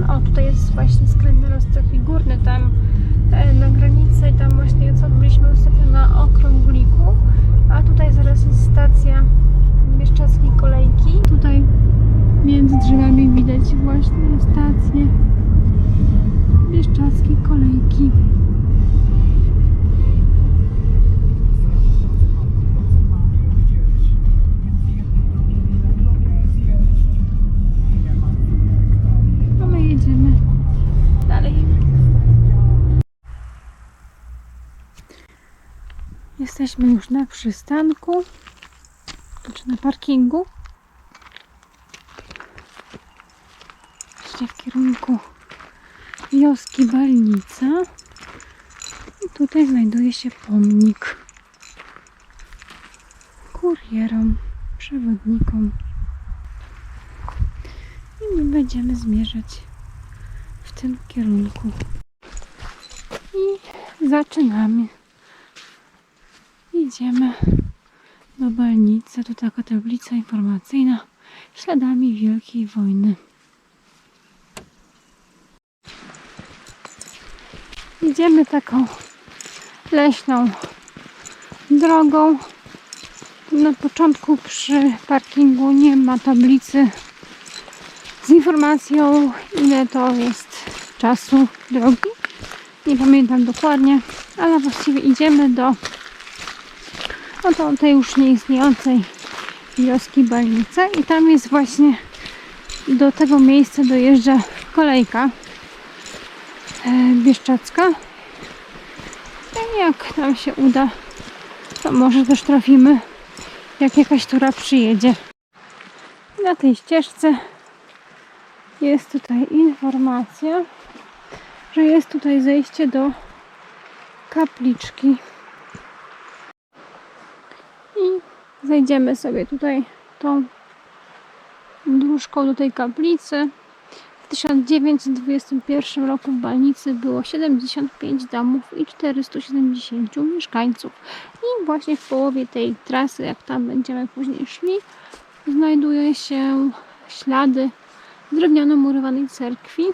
O, tutaj jest właśnie skręt teraz górny, tam e, na granicy i tam właśnie co byliśmy ostatnio na okrągliku. A tutaj zaraz jest stacja Bieszczadzkiej Kolejki. Tutaj między drzewami widać właśnie stację Bieszczadzkiej Kolejki. Jesteśmy już na przystanku, czy na parkingu. Jeszcze w kierunku wioski Balnica. I tutaj znajduje się pomnik kurierom, przewodnikom. I my będziemy zmierzać w tym kierunku. I zaczynamy. Idziemy do Balnicy. Tu taka tablica informacyjna śladami Wielkiej Wojny. Idziemy taką leśną drogą. Na początku przy parkingu nie ma tablicy z informacją, ile to jest czasu drogi. Nie pamiętam dokładnie, ale właściwie idziemy do oto tej już nieistniejącej wioski Balnica i tam jest właśnie do tego miejsca dojeżdża kolejka e, bieszczacka. I jak nam się uda, to może też trafimy, jak jakaś tura przyjedzie. Na tej ścieżce jest tutaj informacja, że jest tutaj zejście do kapliczki. I zejdziemy sobie tutaj tą dróżką do tej kaplicy. W 1921 roku w Balnicy było 75 domów i 470 mieszkańców. I właśnie w połowie tej trasy, jak tam będziemy później szli, znajduje się ślady drewniano murowanej cerkwi.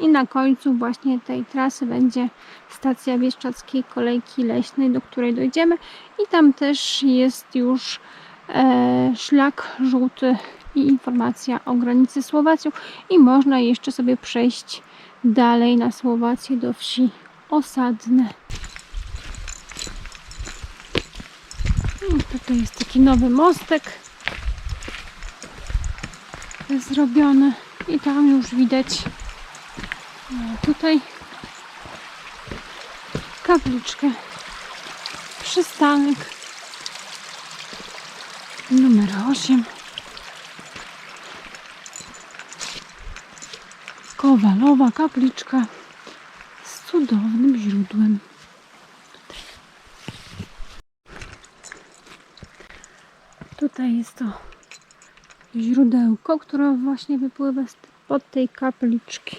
I na końcu właśnie tej trasy będzie stacja Bieszczadzkiej Kolejki Leśnej, do której dojdziemy. I tam też jest już e, szlak żółty i informacja o granicy z Słowacją. I można jeszcze sobie przejść dalej na Słowację do wsi Osadne. I tutaj jest taki nowy mostek zrobiony i tam już widać e, tutaj kapliczkę. Przystanek. Numer 8 Kowalowa kapliczka z cudownym źródłem. Tutaj, tutaj jest to źródełko, które właśnie wypływa pod tej kapliczki.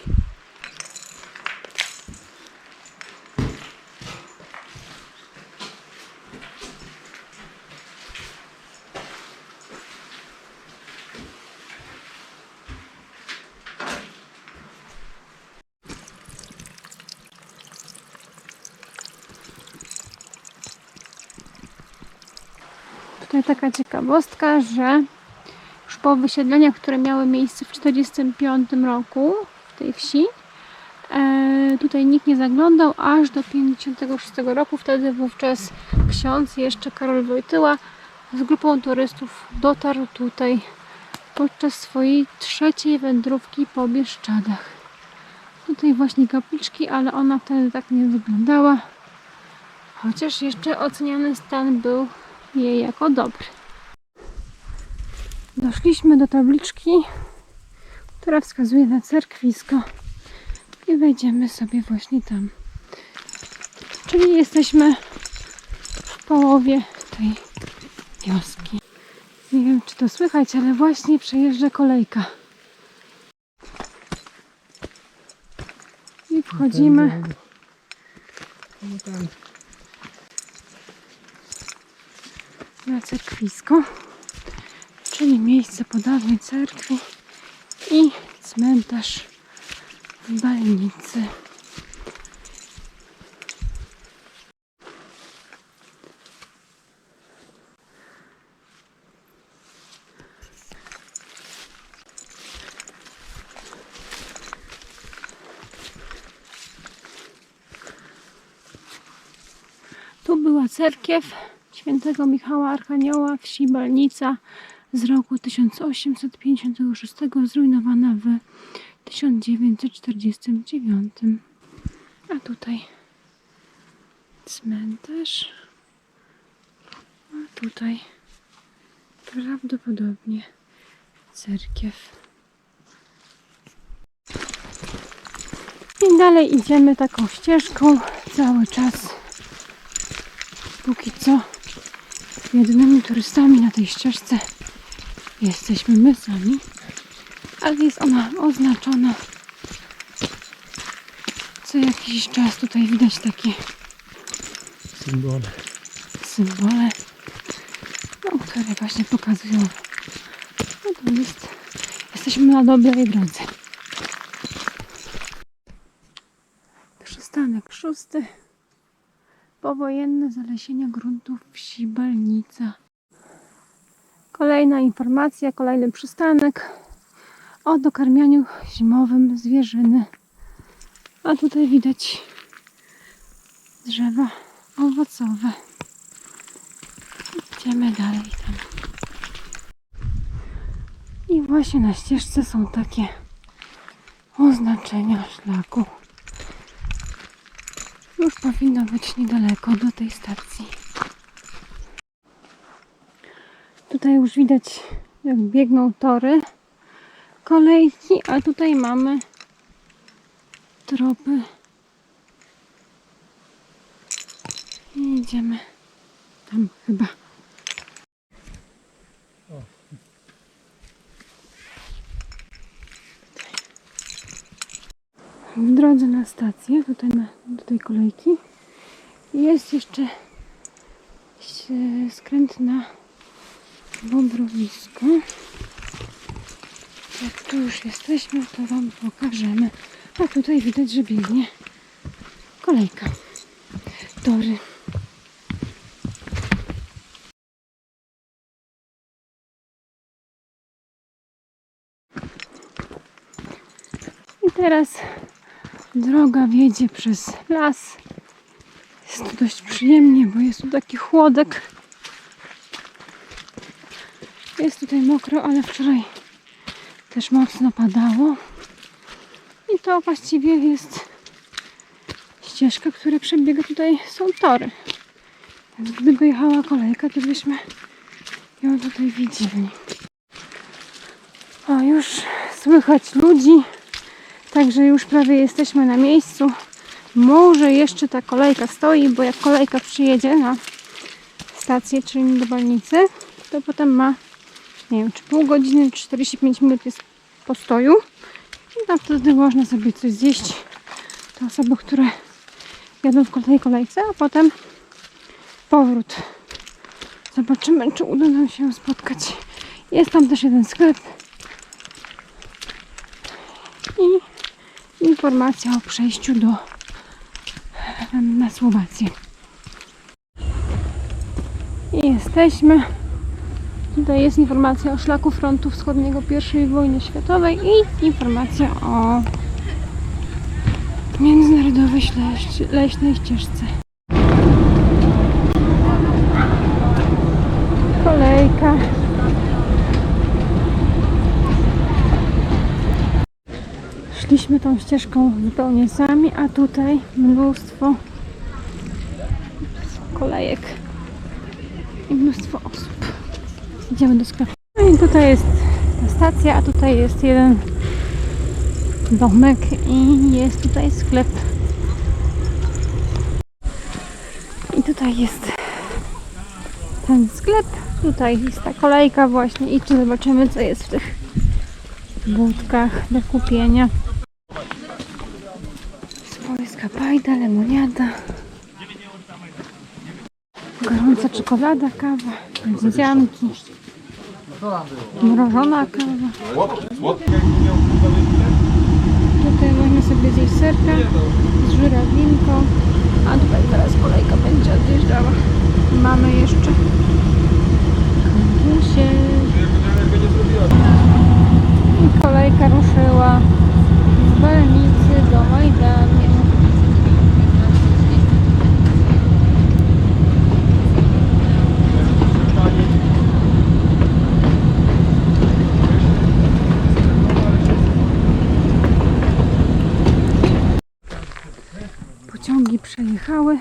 Taka ciekawostka, że już po wysiedleniach, które miały miejsce w 1945 roku w tej wsi, e, tutaj nikt nie zaglądał aż do 1956 roku. Wtedy wówczas ksiądz, jeszcze Karol Wojtyła, z grupą turystów dotarł tutaj podczas swojej trzeciej wędrówki po Bieszczadach. Tutaj właśnie kapliczki, ale ona wtedy tak nie wyglądała. Chociaż jeszcze oceniany stan był jej jako dobry. Doszliśmy do tabliczki, która wskazuje na cerkwisko i wejdziemy sobie właśnie tam. Czyli jesteśmy w połowie tej wioski. Nie wiem, czy to słychać, ale właśnie przejeżdża kolejka. I wchodzimy. na cerkwisko, czyli miejsce po dawnej cerkwi i cmentarz w Balnicy. Tu była cerkiew świętego Michała Archanioła wsi Balnica z roku 1856, zrujnowana w 1949. A tutaj cmentarz. A tutaj prawdopodobnie cerkiew. I dalej idziemy taką ścieżką cały czas. Póki co jedynymi turystami na tej ścieżce jesteśmy my sami, ale jest ona oznaczona. Co jakiś czas tutaj widać takie Symbole. symbole, no, które właśnie pokazują, no to jest, jesteśmy na dobrej drodze. Przystanek szósty. Powojenne zalesienia gruntów wsi Balnica. Kolejna informacja, kolejny przystanek o dokarmianiu zimowym zwierzyny. A tutaj widać drzewa owocowe. Idziemy dalej tam. I właśnie na ścieżce są takie oznaczenia szlaku. Już powinno być niedaleko do tej stacji. Tutaj już widać, jak biegną tory kolejki, a tutaj mamy tropy. I idziemy tam chyba. W drodze na stację, tutaj na, do tej kolejki, jest jeszcze s- skręt na Bobrowisko. Jak tu już jesteśmy, to Wam pokażemy. A tutaj widać, że biegnie kolejka. Tory. I teraz droga wiedzie przez las. Jest tu dość przyjemnie, bo jest tu taki chłodek. Jest tutaj mokro, ale wczoraj też mocno padało. I to właściwie jest ścieżka, która przebiega tutaj, są tory. Więc gdyby jechała kolejka, to byśmy ją tutaj widzieli. O, już słychać ludzi. Także już prawie jesteśmy na miejscu. Może jeszcze ta kolejka stoi, bo jak kolejka przyjedzie na stację, czyli do Balnicy, to potem ma, nie wiem, czy pół godziny, czy 45 minut jest postoju. I tam wtedy można sobie coś zjeść. Te osoby, które jadą w tej kolejce, a potem powrót. Zobaczymy, czy uda nam się spotkać. Jest tam też jeden sklep. I informacja o przejściu do na Słowację. I jesteśmy. Tutaj jest informacja o szlaku frontu wschodniego I wojny światowej i informacja o międzynarodowej śleś- leśnej ścieżce. Kolejka. Szliśmy tą ścieżką zupełnie sami, a tutaj mnóstwo kolejek i mnóstwo osób. Idziemy do sklepu. No i tutaj jest ta stacja, a tutaj jest jeden domek i jest tutaj sklep. I tutaj jest ten sklep. Tutaj jest ta kolejka właśnie i tu zobaczymy co jest w tych budkach do kupienia. Pajda, lemoniada. Gorąca czekolada, kawa, zdzianki, mrożona kawa. Tutaj można sobie zjeść serka z żurawinką, a tutaj zaraz kolejka będzie odjeżdżała. Mamy jeszcze się i kolejka ruszyła z Balnicy do Majdanu. Przejechały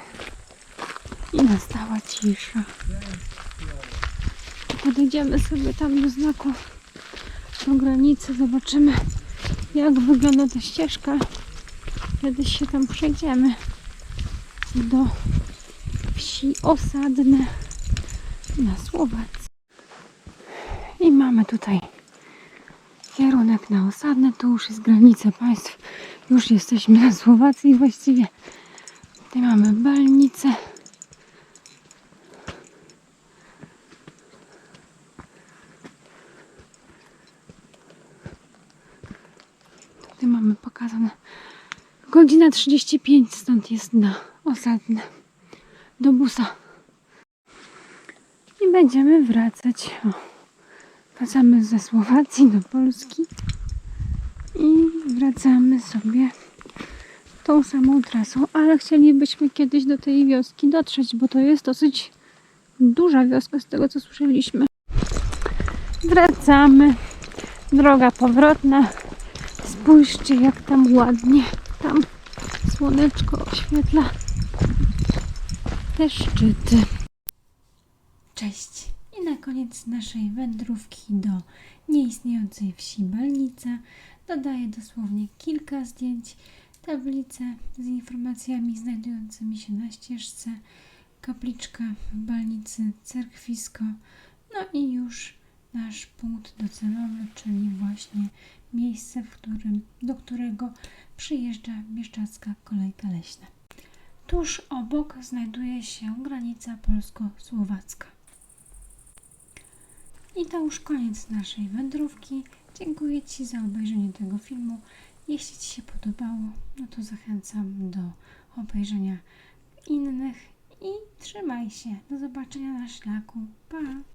i nastała cisza. Podejdziemy sobie tam do znaku do granicy, zobaczymy jak wygląda ta ścieżka. Kiedyś się tam przejdziemy do wsi osadne na Słowacji. I mamy tutaj kierunek na osadne, tu już jest granica państw. Już jesteśmy na Słowacji właściwie. Tutaj mamy Balnicę. Tutaj mamy pokazane godzina 35 stąd jest na osadne do busa. I będziemy wracać. O, wracamy ze Słowacji do Polski i wracamy sobie tą samą trasą, ale chcielibyśmy kiedyś do tej wioski dotrzeć, bo to jest dosyć duża wioska z tego co słyszeliśmy. Wracamy. Droga powrotna. Spójrzcie jak tam ładnie. Tam słoneczko oświetla te szczyty. Cześć. I na koniec naszej wędrówki do nieistniejącej wsi Balnica dodaję dosłownie kilka zdjęć, tablicę z informacjami znajdującymi się na ścieżce, kapliczka w Balnicy, cerkwisko, no i już nasz punkt docelowy, czyli właśnie miejsce, w którym, do którego przyjeżdża Bieszczadzka Kolejka Leśna. Tuż obok znajduje się granica polsko-słowacka. I to już koniec naszej wędrówki. Dziękuję Ci za obejrzenie tego filmu. Jeśli Ci się podobało, no to zachęcam do obejrzenia innych i trzymaj się. Do zobaczenia na szlaku. Pa!